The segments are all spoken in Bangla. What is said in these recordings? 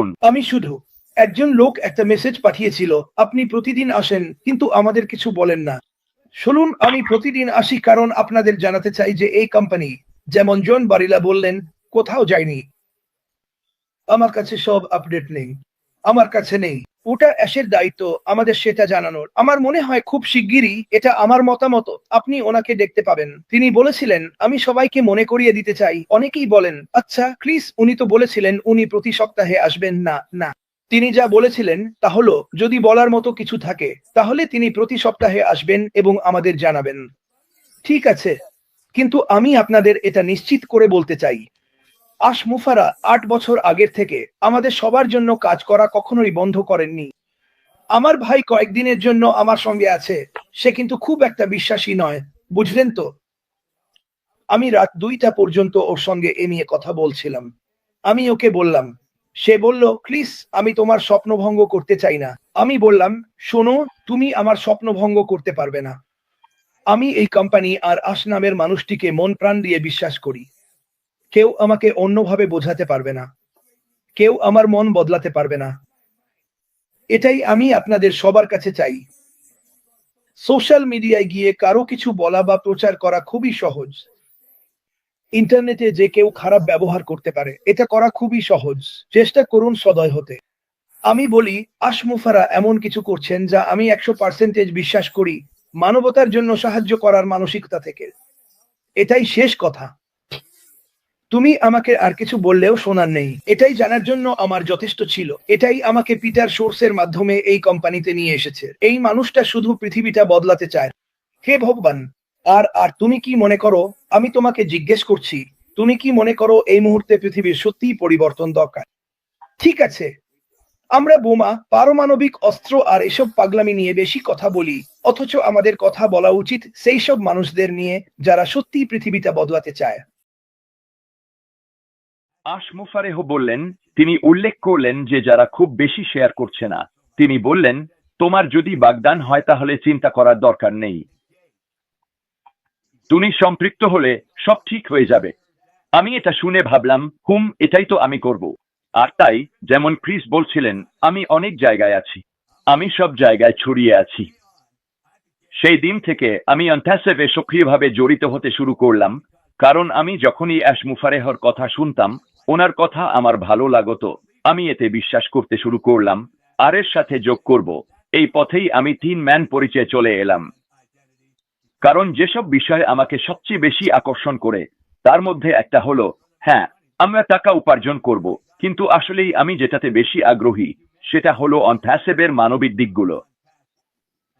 আমি শুধু একজন লোক একটা মেসেজ পাঠিয়েছিল, আপনি প্রতিদিন আসেন, কিন্তু আমাদের কিছু বলেন না। শুনুন, আমি প্রতিদিন আসি কারণ আপনাদের জানাতে চাই যে এই কোম্পানি যেমন জন বারিলা বললেন, কোথাও যায়নি। আমার কাছে সব আপডেট নেই। আমার কাছে নেই। ওটা অ্যাশের দায়িত্ব, আমাদের সেটা জানানোর। আমার মনে হয় খুব শিগগিরই এটা আমার মতামত, আপনি ওনাকে দেখতে পাবেন। তিনি বলেছিলেন, আমি সবাইকে মনে করিয়ে দিতে চাই। অনেকেই বলেন আচ্ছা ক্রিস, উনি তো বলেছিলেন উনি প্রতি সপ্তাহে আসবেন। না না। তিনি যা বলেছিলেন, তা হলো, যদি বলার মতো কিছু থাকে, তাহলে তিনি প্রতি সপ্তাহে আসবেন এবং আমাদের জানাবেন। ঠিক আছে, কিন্তু আমি আপনাদের এটা নিশ্চিত করে বলতে চাই। আশ মুফারা আট বছর আগের থেকে আমাদের সবার জন্য কাজ করা কখনোই বন্ধ করেননি। আমার ভাই কয়েকদিনের জন্য আমার সঙ্গে আছে, সে কিন্তু খুব একটা বিশ্বাসী নয়, বুঝলেন তো? আমি রাত দুইটা পর্যন্ত ওর সঙ্গে এ নিয়ে কথা বলছিলাম। আমি ওকে বললাম, সে বলল, ক্রিস, আমি তোমার স্বপ্ন ভঙ্গ করতে চাই না। আমি বললাম, শোনো, তুমি আমার স্বপ্ন ভঙ্গ করতে পারবে না। আমি এই কোম্পানি আর আশ নামের মানুষটিকে মন প্রাণ দিয়ে বিশ্বাস করি। কেউ আমাকে অন্যভাবে বোঝাতে পারবে না। কেউ আমার মন বদলাতে পারবে না। এটাই আমি আপনাদের সবার কাছে চাই। সোশ্যাল মিডিয়ায় গিয়ে কারও কিছু বলা বা প্রচার করা খুবই সহজ। ইন্টারনেটে যে কেউ খারাপ ব্যবহার করতে পারে, এটা করা খুবই সহজ। চেষ্টা করুন সদয় হতে। আমি বলি, আশমুফারা এমন কিছু করছেন যা আমি একশো পার্সেন্টেজ বিশ্বাস করি। মানবতার জন্য সাহায্য করার মানসিকতা থেকে। এটাই শেষ কথা। তুমি আমাকে আর কিছু বললেও শোনার নেই। এটাই জানার জন্য আমার যথেষ্ট ছিল। এটাই আমাকে পিটার সোর্সের মাধ্যমে এই কোম্পানিতে নিয়ে এসেছে। এই মানুষটা শুধু পৃথিবীটা বদলাতে চায়। হে ভগবান, আর আর তুমি কি মনে করো? আমি তোমাকে জিজ্ঞেস করছি, তুমি কি মনে করো এই মুহূর্তে পৃথিবীর সত্যিই পরিবর্তন দরকার? ঠিক আছে। আমরা বোমা, পারমাণবিক অস্ত্র আর এসব পাগলামি নিয়ে বেশি কথা বলি, অথচ আমাদের কথা বলা উচিত সেই সব মানুষদের নিয়ে যারা সত্যিই পৃথিবীটা বদলাতে চায়। আশমুফারেহ বললেন, তিনি উল্লেখ করলেন যে যারা খুব বেশি শেয়ার করছে না। তিনি বললেন, তোমার যদি বাগদান হয় তাহলে চিন্তা করার দরকার নেই। তুমি সম্পৃক্ত হলে সব ঠিক হয়ে যাবে। আমি এটা শুনে ভাবলাম, হুম, এটাই তো আমি করব। আর তাই, যেমন ক্রিস বলছিলেন, আমি অনেক জায়গায় আছি। আমি সব জায়গায় ছড়িয়ে আছি। সেই দিন থেকে আমি অন্থাসেভে সক্রিয়ভাবে জড়িত হতে শুরু করলাম। কারণ আমি যখনই অ্যাশ মুফারেহর কথা শুনতাম ওনার কথা আমার ভালো লাগতো আমি এতে বিশ্বাস করতে শুরু করলাম আর এর সাথে যোগ করব। এই পথেই আমি তিন ম্যান পরিচয়ে চলে এলাম। কারণ যেসব বিষয় আমাকে সবচেয়ে বেশি আকর্ষণ করে, তার মধ্যে একটা হলো হ্যাঁ আমরা টাকা উপার্জন করব, কিন্তু আসলেই আমি যেটাতে বেশি আগ্রহী, সেটা হলো অন্থ্যাসেবের মানবিক দিকগুলো।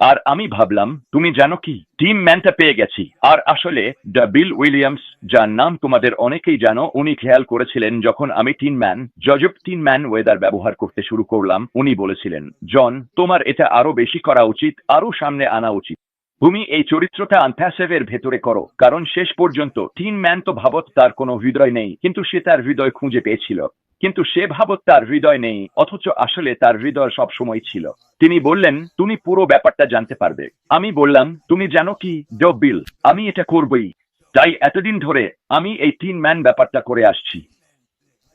আর আমি ভাবলাম, তুমি জানো কি? টিম ম্যানটা পেয়ে গেছি। আর আসলে, দ্য বিল উইলিয়ামস, যার নাম তোমাদের অনেকেই জানো, উনি খেয়াল করেছিলেন যখন আমি টিন ম্যান জজব টিন ম্যান ওয়েদার ব্যবহার করতে শুরু করলাম, উনি বলেছিলেন, জন, তোমার এটা আরও বেশি করা উচিত, আরও সামনে আনা উচিত। তুমি এই চরিত্রটা আন্থ্যাসেভের ভেতরে করো, কারণ শেষ পর্যন্ত টিন ম্যান তো ভাবত তার কোনো হৃদয় নেই, কিন্তু সে তার হৃদয় খুঁজে পেয়েছিল। কিন্তু সে ভাবত তার হৃদয় নেই, অথচ আসলে তার হৃদয় সব সময় ছিল। তিনি বললেন, তুমি পুরো ব্যাপারটা জানতে পারবে। আমি বললাম, তুমি জানো কি? ড বিল, আমি এটা করবই। তাই এতদিন ধরে আমি এই তিন ম্যান ব্যাপারটা করে আসছি।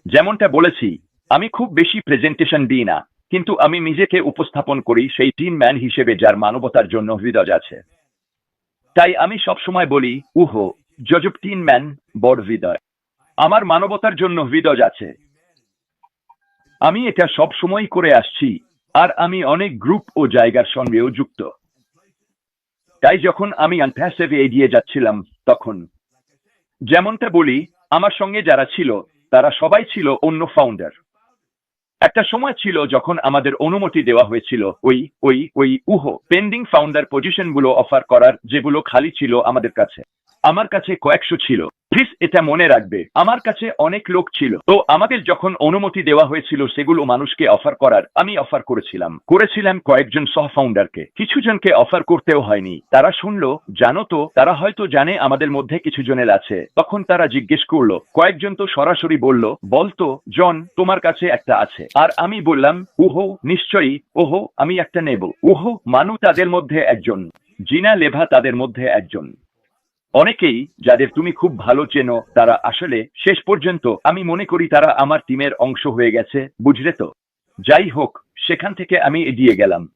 যেমনটা বলেছি, আমি খুব বেশি প্রেজেন্টেশন দিই না, কিন্তু আমি নিজেকে উপস্থাপন করি সেই তিন ম্যান হিসেবে যার মানবতার জন্য হৃদয় আছে। তাই আমি সব সময় বলি, উহো, জজব তিন ম্যান, বড় হৃদয়। আমার মানবতার জন্য হৃদয় আছে। আমি এটা সব সময় করে আসছি, আর আমি অনেক গ্রুপ ও জায়গার সঙ্গেও যুক্ত। তাই যখন আমি আনপ্যাসেভে এগিয়ে যাচ্ছিলাম, তখন যেমনটা বলি, আমার সঙ্গে যারা ছিল, তারা সবাই ছিল অন্য ফাউন্ডার একটা সময় ছিল যখন আমাদের অনুমতি দেওয়া হয়েছিল, ওই ওই ওই, উহ পেন্ডিং ফাউন্ডার পজিশনগুলো অফার করার, যেগুলো খালি ছিল আমাদের কাছে। আমার কাছে কয়েকশো ছিল। প্লিজ এটা মনে রাখবে। আমার কাছে অনেক লোক ছিল। তো আমাদের যখন অনুমতি দেওয়া হয়েছিল সেগুলো মানুষকে অফার করার, আমি অফার করেছিলাম। করেছিলাম কয়েকজন সহ ফাউন্ডারকে কিছু জনকে অফার করতেও হয়নি। তারা শুনলো, জানো তো, তারা হয়তো জানে আমাদের মধ্যে কিছু জনের আছে। তখন তারা জিজ্ঞেস করল, কয়েকজন তো সরাসরি বলল বলতো জন, তোমার কাছে একটা আছে। আর আমি বললাম, উহো, নিশ্চয়ই, ওহো, আমি একটা নেব। উহো, মানু তাদের মধ্যে একজন। জিনা লেভা তাদের মধ্যে একজন। অনেকেই যাদের তুমি খুব ভালো চেনো, তারা আসলে শেষ পর্যন্ত, আমি মনে করি তারা আমার টিমের অংশ হয়ে গেছে, বুঝলে তো? যাই হোক, সেখান থেকে আমি এগিয়ে গেলাম।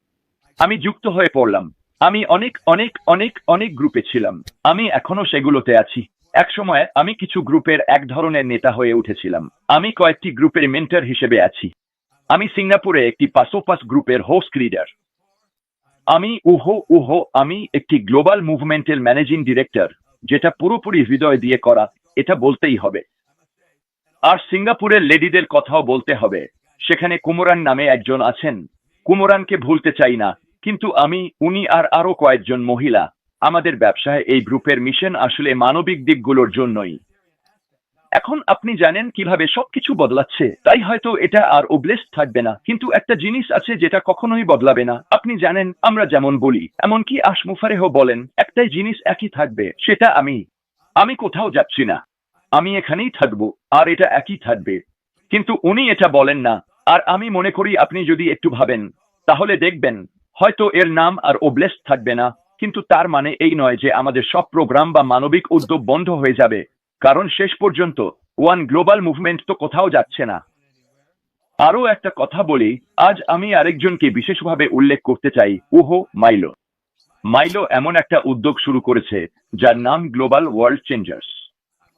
আমি যুক্ত হয়ে পড়লাম। আমি অনেক অনেক অনেক অনেক গ্রুপে ছিলাম। আমি এখনও সেগুলোতে আছি। এক সময় আমি কিছু গ্রুপের এক ধরনের নেতা হয়ে উঠেছিলাম। আমি কয়েকটি গ্রুপের মেন্টর হিসেবে আছি। আমি সিঙ্গাপুরে একটি পাসোপাস গ্রুপের হোস্ট লিডার। আমি উহো উহো, আমি একটি গ্লোবাল মুভমেন্টের ম্যানেজিং ডিরেক্টর। যেটা পুরোপুরি হৃদয় দিয়ে করা, এটা বলতেই হবে। আর সিঙ্গাপুরের লেডিদের কথাও বলতে হবে। সেখানে কুমরান নামে একজন আছেন। কুমরানকে ভুলতে চাই না, কিন্তু আমি, উনি আর আরও কয়েকজন মহিলা। আমাদের ব্যবসায় এই গ্রুপের মিশন আসলে মানবিক দিকগুলোর জন্যই। এখন আপনি জানেন কীভাবে সবকিছু বদলাচ্ছে, তাই হয়তো এটা আর ওবলেস থাকবে না। কিন্তু একটা জিনিস আছে যেটা কখনোই বদলাবে না। আপনি জানেন, আমরা যেমন বলি, এমনকি আশমুফারেহ বলেন, একটাই জিনিস একই থাকবে, সেটা আমি। আমি কোথাও যাচ্ছি না। আমি এখানেই থাকব, আর এটা একই থাকবে। কিন্তু উনি এটা বলেন না। আর আমি মনে করি আপনি যদি একটু ভাবেন, তাহলে দেখবেন, হয়তো এর নাম আর ওবলেস থাকবে না। কিন্তু তার মানে এই নয় যে আমাদের সব প্রোগ্রাম বা মানবিক উদ্যোগ বন্ধ হয়ে যাবে। কারণ শেষ পর্যন্ত ওয়ান গ্লোবাল মুভমেন্ট তো কোথাও যাচ্ছে না। আরও একটা কথা বলি, আজ আমি আরেকজনকে বিশেষভাবে উল্লেখ করতে চাই, উহো, মাইলো। মাইলো এমন একটা উদ্যোগ শুরু করেছে, যার নাম গ্লোবাল ওয়ার্ল্ড চেঞ্জার্স।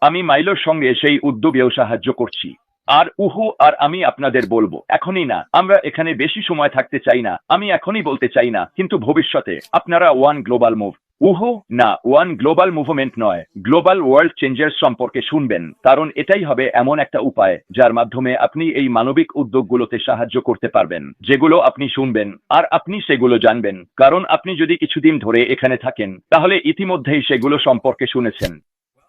আমি মাইলোর সঙ্গে সেই উদ্যোগেও সাহায্য করছি। আর উহো, আর আমি আপনাদের বলব, এখনই না, আমরা এখানে বেশি সময় থাকতে চাই না, আমি এখনই বলতে চাই না, কিন্তু ভবিষ্যতে আপনারা ওয়ান গ্লোবাল মুভ উহো, না, ওয়ান গ্লোবাল মুভমেন্ট নয়। গ্লোবাল ওয়ার্ল্ড চেঞ্জের সম্পর্কে শুনবেন, কারণ এটাই হবে এমন একটা উপায়, যার মাধ্যমে আপনি এই মানবিক উদ্যোগগুলোতে সাহায্য করতে পারবেন, যেগুলো আপনি শুনবেন, আর আপনি সেগুলো জানবেন। কারণ আপনি যদি কিছুদিন ধরে এখানে থাকেন, তাহলে ইতিমধ্যেই সেগুলো সম্পর্কে শুনেছেন।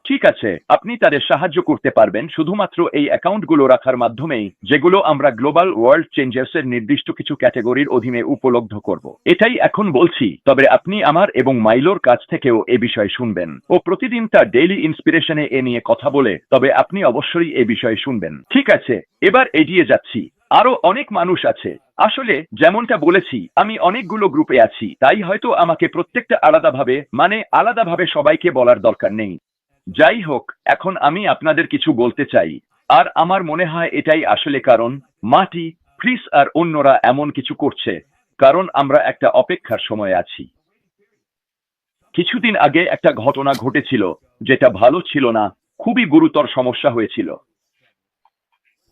ঠিক আছে, আপনি তাদের সাহায্য করতে পারবেন শুধুমাত্র এই অ্যাকাউন্টগুলো রাখার মাধ্যমেই, যেগুলো আমরা গ্লোবাল ওয়ার্ল্ড চেঞ্জার্স এর নির্দিষ্ট কিছু ক্যাটাগরির অধীনে উপলব্ধ করব। এটাই এখন বলছি, তবে আপনি আমার এবং মাইলোর কাছ থেকেও এ বিষয়ে শুনবেন। ও প্রতিদিন তার ডেইলি ইন্সপিরেশনে এ নিয়ে কথা বলে, তবে আপনি অবশ্যই এ বিষয়ে শুনবেন। ঠিক আছে, এবার এগিয়ে যাচ্ছি। আরও অনেক মানুষ আছে। আসলে, যেমনটা বলেছি, আমি অনেকগুলো গ্রুপে আছি, তাই হয়তো আমাকে প্রত্যেকটা আলাদাভাবে মানে আলাদাভাবে সবাইকে বলার দরকার নেই। যাই হোক এখন আমি আপনাদের কিছু বলতে চাই। আর আমার মনে হয় এটাই আসলে কারণ, মাটি, ক্রিস আর অন্যরা এমন কিছু করছে, কারণ আমরা একটা অপেক্ষার সময় আছি। কিছুদিন আগে একটা ঘটনা ঘটেছিল, যেটা ভালো ছিল না, খুবই গুরুতর সমস্যা হয়েছিল।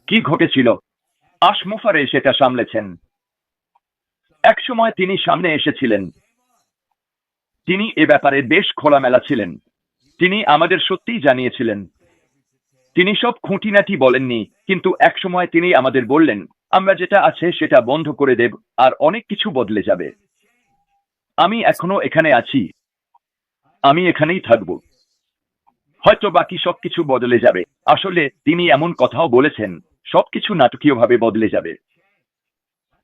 কি ঘটেছিল? আশমুফারে সেটা সামলেছেন। এক সময় তিনি সামনে এসেছিলেন। তিনি এ ব্যাপারে বেশ খোলামেলা ছিলেন। তিনি আমাদের সত্যিই জানিয়েছিলেন। তিনি সব খুঁটিনাটি বলেননি, কিন্তু এক সময় তিনি আমাদের বললেন, আমরা যেটা আছে সেটা বন্ধ করে দেব, আর অনেক কিছু বদলে যাবে। আমি এখনও এখানে আছি। আমি এখানেই থাকব। হয়তো বাকি সবকিছু বদলে যাবে। আসলে তিনি এমন কথাও বলেছেন সবকিছু নাটকীয়ভাবে বদলে যাবে।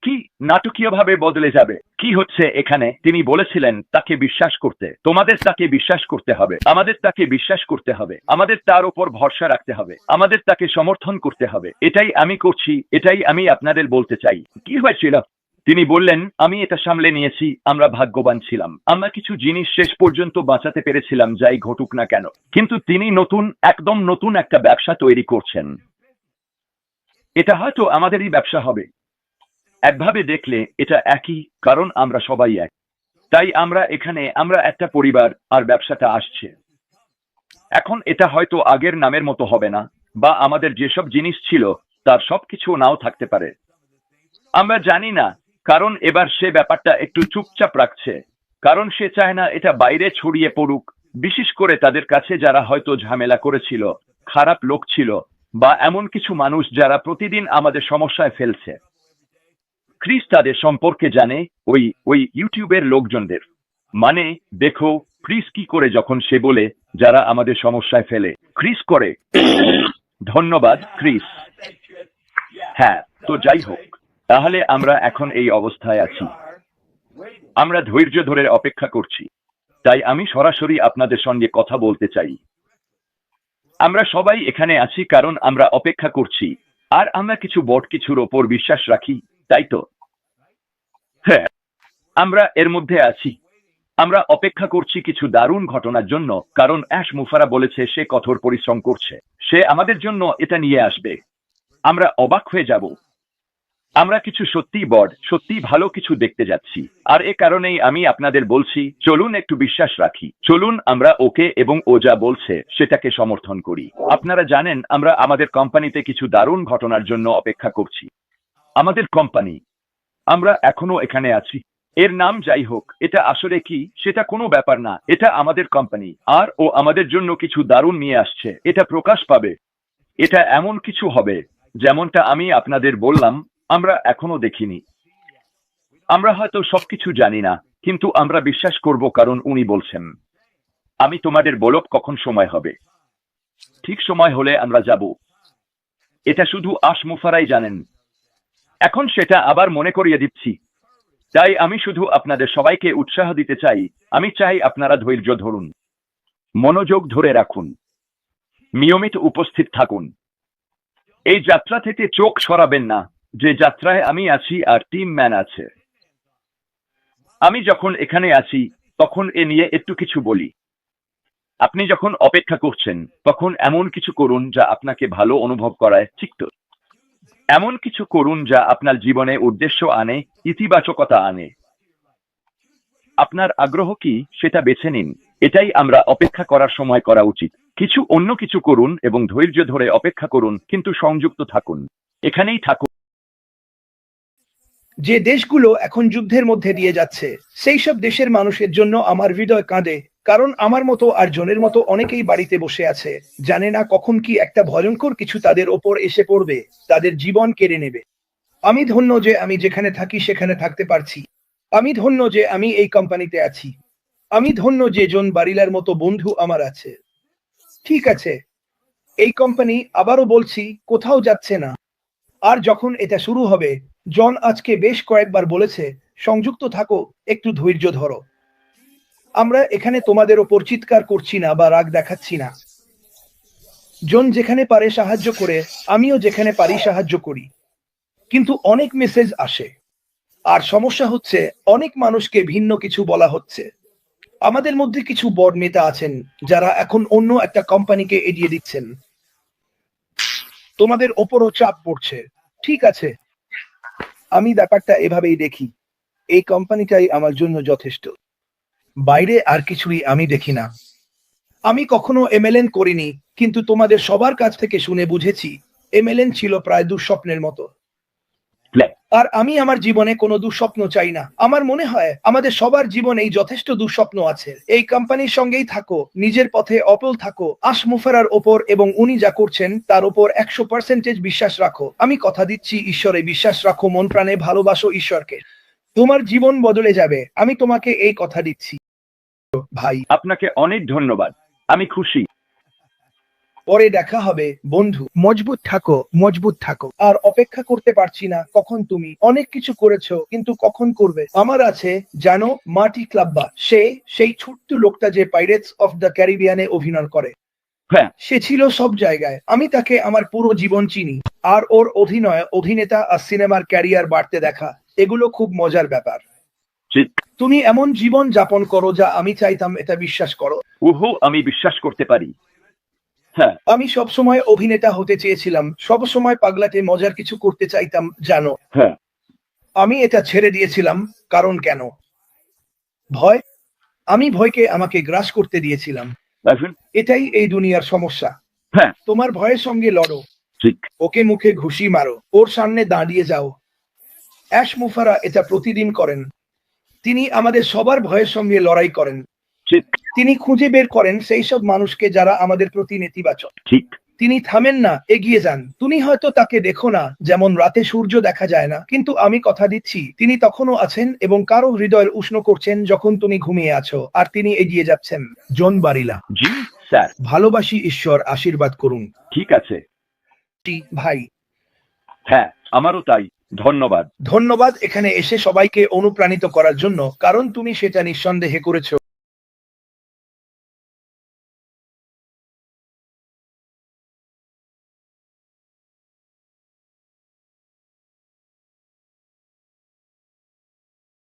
কি নাটকীয়ভাবে বদলে যাবে? কি হচ্ছে এখানে? তিনি বলেছিলেন, তাকে বিশ্বাস করতে। তোমাদের তাকে বিশ্বাস করতে হবে। আমাদের তাকে বিশ্বাস করতে হবে। আমাদের তার উপর ভরসা রাখতে হবে। আমাদের তাকে সমর্থন করতে হবে। এটাই আমি করছি, এটাই আমি আপনাদের বলতে চাই। কি হয়েছিল? তিনি বললেন, আমি এটা সামলে নিয়েছি, আমরা ভাগ্যবান ছিলাম। আমরা কিছু জিনিস শেষ পর্যন্ত বাঁচাতে পেরেছিলাম, যাই ঘটুক না কেন। কিন্তু তিনি নতুন, একদম নতুন একটা ব্যবসা তৈরি করছেন। এটা হয়তো আমাদেরই ব্যবসা হবে। একভাবে দেখলে এটা একই, কারণ আমরা সবাই এক। তাই আমরা এখানে, আমরা একটা পরিবার আর ব্যবসাটা আসছে। এখন এটা হয়তো আগের নামের মতো হবে না, বা আমাদের যেসব জিনিস ছিল, তার সবকিছু নাও থাকতে পারে। আমরা জানি না, কারণ এবার সে ব্যাপারটা একটু চুপচাপ রাখছে। কারণ সে চায় না এটা বাইরে ছড়িয়ে পড়ুক, বিশেষ করে তাদের কাছে যারা হয়তো ঝামেলা করেছিল, খারাপ লোক ছিল, বা এমন কিছু মানুষ যারা প্রতিদিন আমাদের সমস্যায় ফেলছে। ক্রিস তাদের সম্পর্কে জানে ওই ওই ইউটিউবের লোকজনদের। মানে দেখো, ক্রিস কি করে যখন সে বলে, যারা আমাদের সমস্যায় ফেলে। ক্রিস করে। ধন্যবাদ, ক্রিস। হ্যাঁ তো যাই হোক, তাহলে আমরা এখন এই অবস্থায় আছি। আমরা ধৈর্য ধরে অপেক্ষা করছি। তাই আমি সরাসরি আপনাদের সঙ্গে কথা বলতে চাই। আমরা সবাই এখানে আছি কারণ আমরা অপেক্ষা করছি। আর আমরা কিছু বট কিছুর ওপর বিশ্বাস রাখি। তাই তো? হ্যাঁ আমরা এর মধ্যে আছি। আমরা অপেক্ষা করছি কিছু দারুণ ঘটনার জন্য, কারণ অ্যাশ মুফারা বলেছে সে কঠোর পরিশ্রম করছে। সে আমাদের জন্য এটা নিয়ে আসবে। আমরা অবাক হয়ে যাব। আমরা কিছু সত্যি বড সত্যি ভালো কিছু দেখতে যাচ্ছি। আর এ কারণেই আমি আপনাদের বলছি, চলুন একটু বিশ্বাস রাখি। চলুন আমরা ওকে এবং ও যা বলছে, সেটাকে সমর্থন করি। আপনারা জানেন, আমরা আমাদের কোম্পানিতে কিছু দারুণ ঘটনার জন্য অপেক্ষা করছি। আমাদের কোম্পানি আমরা এখনও এখানে আছি। এর নাম যাই হোক, এটা আসলে কি, সেটা কোনো ব্যাপার না। এটা আমাদের কোম্পানি আর ও আমাদের জন্য কিছু দারুণ নিয়ে আসছে। এটা প্রকাশ পাবে। এটা এমন কিছু হবে, যেমনটা আমি আপনাদের বললাম, আমরা এখনও দেখিনি। আমরা হয়তো সবকিছু জানি না, কিন্তু আমরা বিশ্বাস করব কারণ উনি বলছেন। আমি তোমাদের বলব কখন সময় হবে। ঠিক সময় হলে আমরা যাব। এটা শুধু আশমুফারাই জানেন। এখন সেটা আবার মনে করিয়ে দিচ্ছি। তাই আমি শুধু আপনাদের সবাইকে উৎসাহ দিতে চাই, আমি চাই আপনারা ধৈর্য ধরুন। মনোযোগ ধরে রাখুন। নিয়মিত উপস্থিত থাকুন। এই যাত্রা থেকে চোখ সরাবেন না, যে যাত্রায় আমি আছি আর টিম ম্যান আছে। আমি যখন এখানে আছি, তখন এ নিয়ে একটু কিছু বলি। আপনি যখন অপেক্ষা করছেন, তখন এমন কিছু করুন যা আপনাকে ভালো অনুভব করায়, ঠিক তো? এমন কিছু করুন যা আপনার জীবনে উদ্দেশ্য আনে, ইতিবাচকতা আনে। আপনার আগ্রহ কি সেটা বেছে নিন। এটাই আমরা অপেক্ষা করার সময় করা উচিত। কিছু অন্য কিছু করুন এবং ধৈর্য ধরে অপেক্ষা করুন, কিন্তু সংযুক্ত থাকুন। এখানেই থাকুন। যে দেশগুলো এখন যুদ্ধের মধ্যে দিয়ে যাচ্ছে, সেই সব দেশের মানুষের জন্য আমার হৃদয় কাঁদে। কারণ আমার মতো আর জনের মতো অনেকেই বাড়িতে বসে আছে, জানে না কখন কি একটা ভয়ঙ্কর কিছু তাদের ওপর এসে পড়বে, তাদের জীবন কেড়ে নেবে। আমি ধন্য যে আমি যেখানে থাকি সেখানে থাকতে পারছি। আমি ধন্য যে আমি এই কোম্পানিতে আছি। আমি ধন্য যে জন বারিলার মতো বন্ধু আমার আছে। ঠিক আছে, এই কোম্পানি আবারও বলছি, কোথাও যাচ্ছে না। আর যখন এটা শুরু হবে, জন আজকে বেশ কয়েকবার বলেছে, সংযুক্ত থাকো, একটু ধৈর্য ধরো। আমরা এখানে তোমাদের ওপর চিৎকার করছি না বা রাগ দেখাচ্ছি না। জন যেখানে পারে সাহায্য করে, আমিও যেখানে পারি সাহায্য করি। কিন্তু অনেক মেসেজ আসে। আর সমস্যা হচ্ছে, অনেক মানুষকে ভিন্ন কিছু বলা হচ্ছে। আমাদের মধ্যে কিছু বড় নেতা আছেন, যারা এখন অন্য একটা কোম্পানিকে এড়িয়ে দিচ্ছেন। তোমাদের ওপরও চাপ পড়ছে। ঠিক আছে, আমি ব্যাপারটা এভাবেই দেখি। এই কোম্পানিটাই আমার জন্য যথেষ্ট। বাইরে আর কিছুই আমি দেখি না। আমি কখনো এমএলএন করিনি কিন্তু তোমাদের সবার কাছ থেকে শুনে বুঝেছি এমএলএন ছিল প্রায় দুঃস্বপ্নের মতো। আর আমি আমার জীবনে কোনো দুঃস্বপ্ন চাই না। আমার মনে হয় আমাদের সবার জীবনেই যথেষ্ট দুঃস্বপ্ন আছে। এই কোম্পানির সঙ্গেই থাকো নিজের পথে অপল থাকো আশমুফারার ওপর এবং উনি যা করছেন তার ওপর একশো পার্সেন্টেজ বিশ্বাস রাখো। আমি কথা দিচ্ছি ঈশ্বরে বিশ্বাস রাখো মন প্রাণে ভালোবাসো ঈশ্বরকে। তোমার জীবন বদলে যাবে আমি তোমাকে এই কথা দিচ্ছি। ভাই। আপনাকে অনেক ধন্যবাদ। আমি খুশি। পরে দেখা হবে বন্ধু। মজবুত থাকো মজবুত থাকো। আর অপেক্ষা করতে পারছি না কখন তুমি। অনেক কিছু করেছ কিন্তু কখন করবে? আমার আছে জানো মাটি ক্লাব্বা। সে সেই ছোট্ট লোকটা যে পাইরেটস অফ দ্য ক্যারিবিয়ানে অভিনয় করে। হ্যাঁ। সে ছিল সব জায়গায়। আমি তাকে আমার পুরো জীবন চিনি। আর ওর অভিনয় অভিনেতা আর সিনেমার ক্যারিয়ার বাড়তে দেখা। এগুলো খুব মজার ব্যাপার। ঠিক। তুমি এমন জীবন যাপন করো যা আমি চাইতাম এটা বিশ্বাস করো। উহু আমি বিশ্বাস করতে পারি। হ্যাঁ। আমি সবসময় অভিনেতা হতে চেয়েছিলাম সবসময় পাগলাতে মজার কিছু করতে চাইতাম জানো। হ্যাঁ। আমি এটা ছেড়ে দিয়েছিলাম কারণ কেন? ভয়? আমি ভয়কে আমাকে গ্রাস করতে দিয়েছিলাম। এটাই এই দুনিয়ার সমস্যা। হ্যাঁ। তোমার ভয়ের সঙ্গে লড়ো। ঠিক। ওকে মুখে ঘুষি মারো। ওর সামনে দাঁড়িয়ে যাও। অ্যাশ মুফারা এটা প্রতিদিন করেন। তিনি আমাদের সবার ভয়ের সঙ্গে লড়াই করেন। তিনি খুঁজে বের করেন সেই সব মানুষকে যারা আমাদের প্রতি নেতিবাচক। ঠিক। তিনি থামেন না এগিয়ে যান। তুমি হয়তো তাকে দেখো না যেমন রাতে সূর্য দেখা যায় না কিন্তু আমি কথা দিচ্ছি তিনি তখনও আছেন এবং কারও হৃদয়ের উষ্ণ করছেন যখন তুমি ঘুমিয়ে আছো আর তিনি এগিয়ে যাচ্ছেন। John Barilla. জি স্যার। ভালোবাসি ঈশ্বর আশীর্বাদ করুন। ঠিক আছে। ভাই। হ্যাঁ আমারও তাই। ধন্যবাদ। ধন্যবাদ এখানে এসে সবাইকে অনুপ্রাণিত করার জন্য কারণ তুমি সেটা নিঃসন্দেহে করেছ।